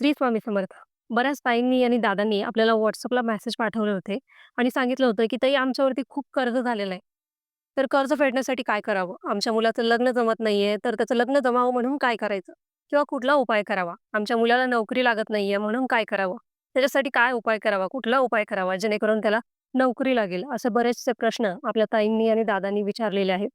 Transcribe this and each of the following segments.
श्री स्वामी समर्थ. बऱ्याच ताईंनी आणि दादांनी आपल्याला व्हॉट्सअपला मेसेज पाठवले होते आणि सांगितलं होतं, की "ताई आमच्यावरती खूप कर्ज झालेलं आहे. तर कर्ज फेडण्यासाठी काय करावं? आमच्या मुलाचं लग्न जमत नाहीये, तर त्याचं लग्न जमावं म्हणून काय करायचं? किंवा कुठला उपाय करावा? आमच्या मुलाला नोकरी लागत नाहीये म्हणून काय करावं? त्याच्यासाठी काय उपाय करावा? कुठला उपाय करावा जेणेकरून त्याला नोकरी लागेल?" असे बरेचसे प्रश्न आपल्या ताईंनी आणि दादांनी विचारलेले आहेत.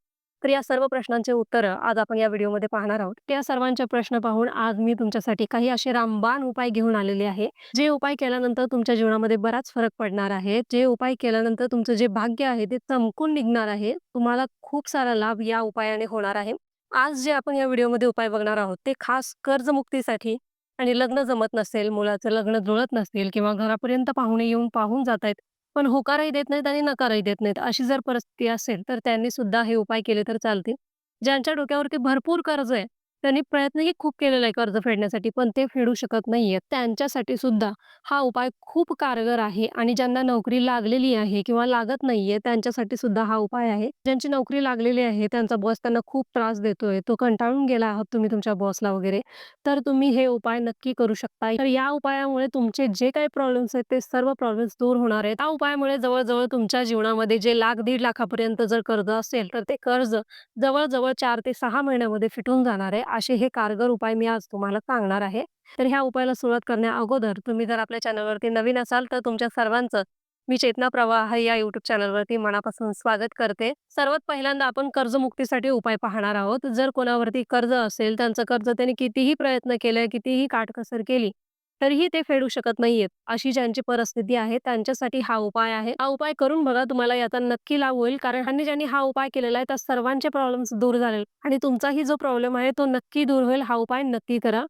तर या सर्व प्रश्नांचे उत्तरं आज आपण या व्हिडिओमध्ये पाहणार आहोत. त्या सर्वांचे प्रश्न पाहून आज मी तुमच्यासाठी काही असे रामबाण उपाय घेऊन आलेले आहे. जे उपाय केल्यानंतर तुमच्या जीवनामध्ये बराच फरक पडणार आहे. जे उपाय केल्यानंतर तुमचं जे भाग्य आहे ते चमकून निघणार आहे. तुम्हाला खूप सारा लाभ या उपायाने होणार आहे. आज जे आपण या व्हिडिओमध्ये उपाय बघणार आहोत ते खास कर्जमुक्तीसाठी आणि लग्न जमत नसेल, मुलाचं लग्न जुळत नसेल किंवा घरापर्यंत पाहुणे येऊन पाहून जातायत, पण होकारही देत नाहीत आणि नकारही देत नाहीत. अशी जर परिस्थिती असेल, तर त्यांनी सुद्धा हे उपाय केले तर चालतील. ज्यांच्या डोक्यावरती भरपूर कर्ज आहे, त्यांनी प्रयत्नही खूप केलेला आहे कर्ज फेडण्यासाठी, पण ते फेडू शकत नाहीयेत. त्यांच्यासाठी सुद्धा हा उपाय खूप कारगर आहे आणि ज्यांना नोकरी लागलेली आहे किंवा लागत नाहीये, त्यांच्यासाठी सुद्धा हा उपाय आहे. ज्यांची नोकरी लागलेली आहे, त्यांचा बॉस त्यांना खूप त्रास देतोय, तो कंटाळून गेला आहात तुम्ही तुमच्या बॉसला वगैरे, तर तुम्ही हे उपाय नक्की करू शकता. तर या उपायामुळे तुमचे जे काही प्रॉब्लेम्स आहेत, ते सर्व प्रॉब्लेम्स दूर होणार आहेत. या उपायामुळे जवळ तुमच्या जीवनामध्ये जे लाख, दीड लाखापर्यंत जर कर्ज असेल, तर ते कर्ज जवळ-जवळ 4 ते 6 महिन्यामध्ये फिटून जाणार आहे. असे हे कारगर उपाय मी आज तुम्हाला सांगणार आहे. तर ह्या उपायाला सुरुवात करण्या अगोदर तुम्ही जर आपल्या चॅनलवरती नवीन असाल, तर तुमच्या सर्वांचं मी चेतना प्रवाह या युट्यूब चॅनलवरती मनापासून स्वागत करते. सर्वात पहिल्यांदा आपण कर्जमुक्तीसाठी उपाय पाहणार आहोत. जर कोणावरती कर्ज असेल, त्यांचं कर्ज त्यांनी कितीही प्रयत्न केले, कितीही काटकसर केली, तरीही ते फेडू शकत नाहीयेत. अशी ज्यांची परिस्थिती आहे त्यांच्यासाठी हा उपाय आहे. हा उपाय करून बघा तुम्हाला याचा नक्की लाभ होईल. कारण आणि ज्यांनी हा उपाय केलेला आहे त्या सर्वांचे प्रॉब्लेम्स दूर झाले आणि तुमचाही जो प्रॉब्लेम आहे तो नक्की दूर होईल. हा उपाय नक्की करा.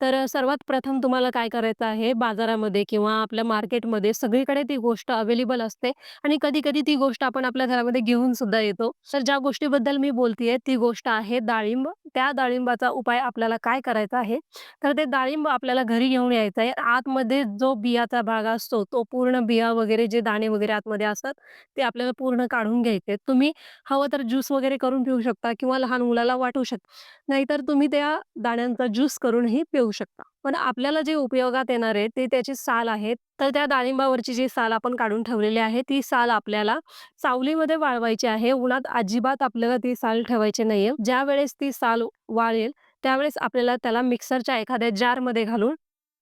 तर सर्वात प्रथम तुम्हाला काय करायचं आहे, बाजारामध्ये किंवा आपल्या मार्केटमध्ये सगळीकडे ती गोष्ट अवेलेबल असते आणि कधी-कधी ती गोष्ट आपण आपल्या घरामध्ये घेऊन सुद्धा येतो. तर ज्या गोष्टीबद्दल मी बोलतीये ती गोष्ट आहे डाळिंब. त्या डाळिंबाचा उपाय आपल्याला काय करायचा आहे, तर ते डाळिंब आपल्याला घरी घेऊन यायचं आहे. आतमध्ये जो बियाचा भाग असतो, तो पूर्ण बिया वगैरे जे दाणे वगैरे आतमध्ये असतात, ते आपल्याला पूर्ण काढून घ्यायचे तुम्ही हवं तर ज्यूस वगैरे करून पिऊ शकता किंवा लहान मुलाला वाटू शकता. नाहीतर तुम्ही त्या दाण्यांचा ज्यूस करूनही पिऊ शकता. पण आपल्याला जे उपयोगात येणार आहे ते त्याची साल आहे. तर त्या डाळिंबावरची जी साल आपण काढून ठेवलेली आहे, ती साल आपल्याला सावलीमध्ये वाळवायची आहे. उन्हात अजिबात आपल्याला ती साल ठेवायची नाहीये. ज्यावेळेस ती साल वाळेल, त्यावेळेस आपल्याला त्याला मिक्सरच्या एखाद्या जारमध्ये घालून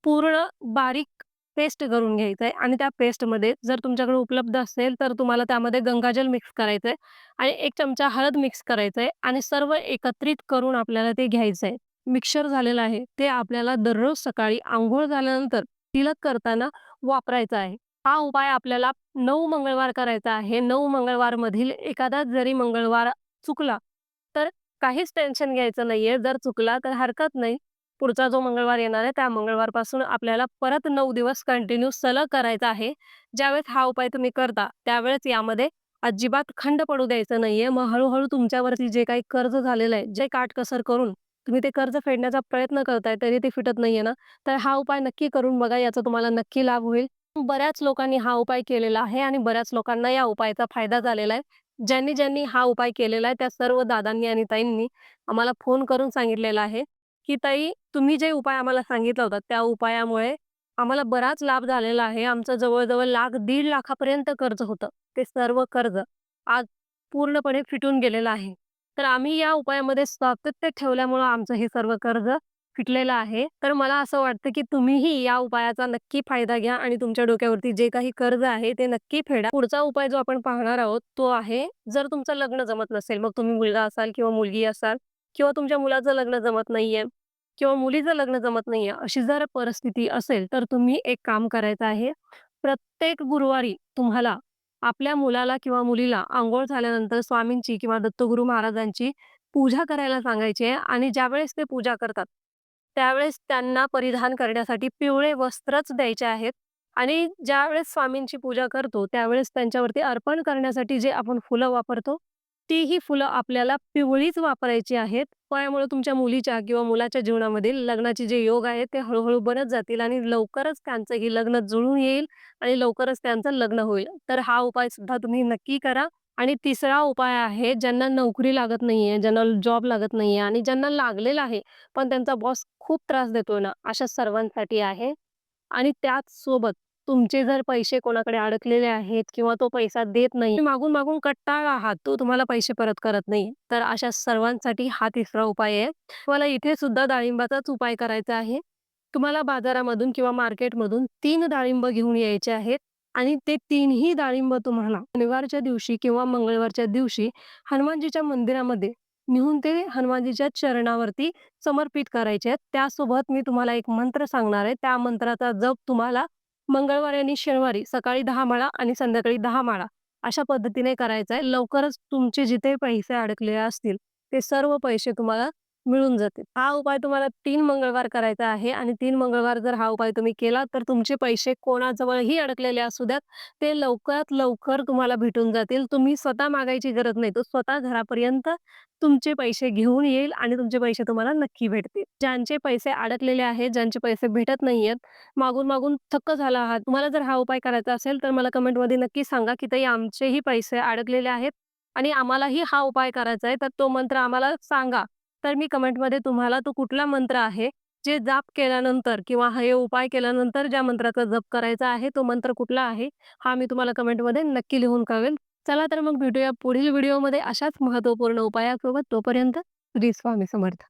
पूर्ण बारीक पेस्ट करून घ्यायचं आहे आणि त्या पेस्टमध्ये जर तुमच्याकडे उपलब्ध असेल, तर तुम्हाला त्यामध्ये गंगाजल मिक्स करायचं आहे आणि एक चमचा हळद मिक्स करायचं आहे आणि सर्व एकत्रित करून आपल्याला ते घ्यायचं आहे. मिक्सर झालेलं आहे, ते आपल्याला दररोज सकाळी आंघोळ झाल्यानंतर तिलक करताना वापरायचा आहे. हा उपाय आपल्याला नऊ मंगळवार करायचा आहे. नऊ मंगळवारमधील एखादा जरी मंगळवार चुकला, तर काहीच टेन्शन घ्यायचं नाहीये. जर चुकला तर हरकत नाही. पुढचा जो मंगळवार येणार आहे, त्या मंगळवारपासून आपल्याला परत नऊ दिवस कंटिन्यू सलग करायचा आहे. ज्यावेळेस हा उपाय तुम्ही करता, त्यावेळेस यामध्ये अजिबात खंड पडू द्यायचं नाहीये. मग हळूहळू तुमच्यावरती जे काही कर्ज झालेलं आहे, जे काटकसर करून तुम्ही ते कर्ज फेडण्याचा प्रयत्न करताय, तरी ते फिटत नाहीये ना, तर हा उपाय नक्की करून बघा. याचा तुम्हाला नक्की लाभ होईल. बऱ्याच लोकांनी हा उपाय केलेला आहे आणि बऱ्याच लोकांना या उपायाचा फायदा झालेला आहे. ज्यांनी, ज्यांनी हा उपाय केलेला आहे, त्या सर्व दादांनी आणि ताईंनी आम्हाला फोन करून सांगितलेला आहे, की "ताई, तुम्ही जे उपाय आम्हाला सांगितला होता, त्या उपायामुळे आम्हाला बराच लाभ झालेला आहे. आमचं जवळजवळ लाख, दीड लाखापर्यंत कर्ज होतं. ते सर्व कर्ज आज पूर्णपणे फिटून गेलेलं आहे. तर आम्ही या उपायामध्ये सातत्य ठेवल्यामुळं आमचं हे सर्व कर्ज फिटलेलं आहे. तर मला असं वाटतं, की तुम्हीही या उपायाचा नक्की फायदा घ्या आणि तुमच्या डोक्यावरती जे काही कर्ज आहे ते नक्की फेडा." पुढचा उपाय जो आपण पाहणार आहोत, तो आहे जर तुमचं लग्न जमत नसेल, मग तुम्ही मुलगा असाल किंवा मुलगी असाल किंवा तुमच्या मुलाचं लग्न जमत नाहीये किंवा मुलीचं लग्न जमत नाहीये, अशी जर परिस्थिती असेल, तर तुम्ही एक काम करायचं आहे. प्रत्येक गुरुवारी तुम्हाला आपल्या मुलाला किंवा मुलीला अंघोळ झाल्यानंतर स्वामींची किंवा दत्तगुरु महाराजांची पूजा करायला सांगायची आहे आणि ज्यावेळेस ते पूजा करतात, त्यावेळेस त्यांना परिधान करण्यासाठी पिवळे वस्त्रच द्यायचे आहेत आणि ज्यावेळेस स्वामींची पूजा करतो, त्यावेळेस त्यांच्यावरती अर्पण करण्यासाठी जे आपण फुलं वापरतो, तीही फुलं आपल्याला पिवळीच वापरायची आहेत. त्यामुळे तुमच्या मुलीच्या किंवा मुलाच्या जीवनामधील लग्नाचे जे योग आहेत, ते हळूहळू बनत जातील आणि लवकरच त्यांचंही लग्न जुळून येईल आणि लवकरच त्यांचं लग्न होईल. तर हा उपाय सुद्धा तुम्ही नक्की करा. आणि तिसरा उपाय आहे ज्यांना नोकरी लागत नाहीये, ज्यांना जॉब लागत नाहीये आणि ज्यांना लागलेला आहे, पण त्यांचा बॉस खूप त्रास देतोय ना, अशा सर्वांसाठी आहे. आणि त्याचसोबत तुमचे जर पैसे कोणाकडे अडकलेले आहेत किंवा तो पैसा देत नाही, मागून-मागून कट्टाळ आहात, तो तुम्हाला पैसे परत करत नाही, तर अशा सर्वांसाठी हा तिसरा उपाय आहे. तुम्हाला इथे सुद्धा डाळिंबाचाच उपाय करायचा आहे. तुम्हाला बाजारामधून किंवा मार्केटमधून तीन डाळिंब घेऊन यायचे आहेत आणि ते तीनही डाळिंब तुम्हाला शनिवारच्या दिवशी किंवा मंगळवारच्या दिवशी हनुमानजीच्या मंदिरामध्ये नेऊन ते हनुमानजीच्या चरणावरती समर्पित करायचे आहेत. त्यासोबत मी तुम्हाला एक मंत्र सांगणार आहे. त्या मंत्राचा जप तुम्हाला मंगळवारी आणि शनिवारी सकाळी दहा माळा आणि संध्याकाळी दहा माळा अशा पद्धतीने करायचं आहे. लवकरच तुमचे जिथे पैसे अडकलेले असतील, ते सर्व पैसे तुम्हाला मिळून जातील. हा उपाय तुम्हाला तीन मंगळवार करायचा आहे आणि तीन मंगळवार जर हा उपाय तुम्ही केला, तर तुमचे पैसे कोणाजवळही अडकलेले असू द्यात, ते लवकरात लवकर तुम्हाला भेटून जातील. तुम्ही स्वतः मागायची गरज नाही. तो स्वतः घरापर्यंत तुमचे पैसे घेऊन येईल आणि तुमचे पैसे तुम्हाला नक्की भेटतील. ज्यांचे पैसे अडकलेले आहेत, ज्यांचे पैसे भेटत नाहीयेत, मागून-मागून थक्क झाला आहात, तुम्हाला जर हा उपाय करायचा असेल, तर मला कमेंटमध्ये नक्की सांगा, की ताई आमचेही पैसे अडकलेले आहेत आणि आम्हालाही हा उपाय करायचा आहे, तर तो मंत्र आम्हाला सांगा. तर मी कमेंटमध्ये तुम्हाला तो कुठला मंत्र आहे, जे जाप केल्यानंतर किंवा हे उपाय केल्यानंतर ज्या मंत्राचा जप करायचा आहे, तो मंत्र कुठला आहे, हा मी तुम्हाला कमेंटमध्ये नक्की लिहून कळवेल. चला तर मग भेटूया पुढील व्हिडिओमध्ये अशाच महत्त्वपूर्ण उपायासोबत. तोपर्यंत श्री स्वामी समर्थ.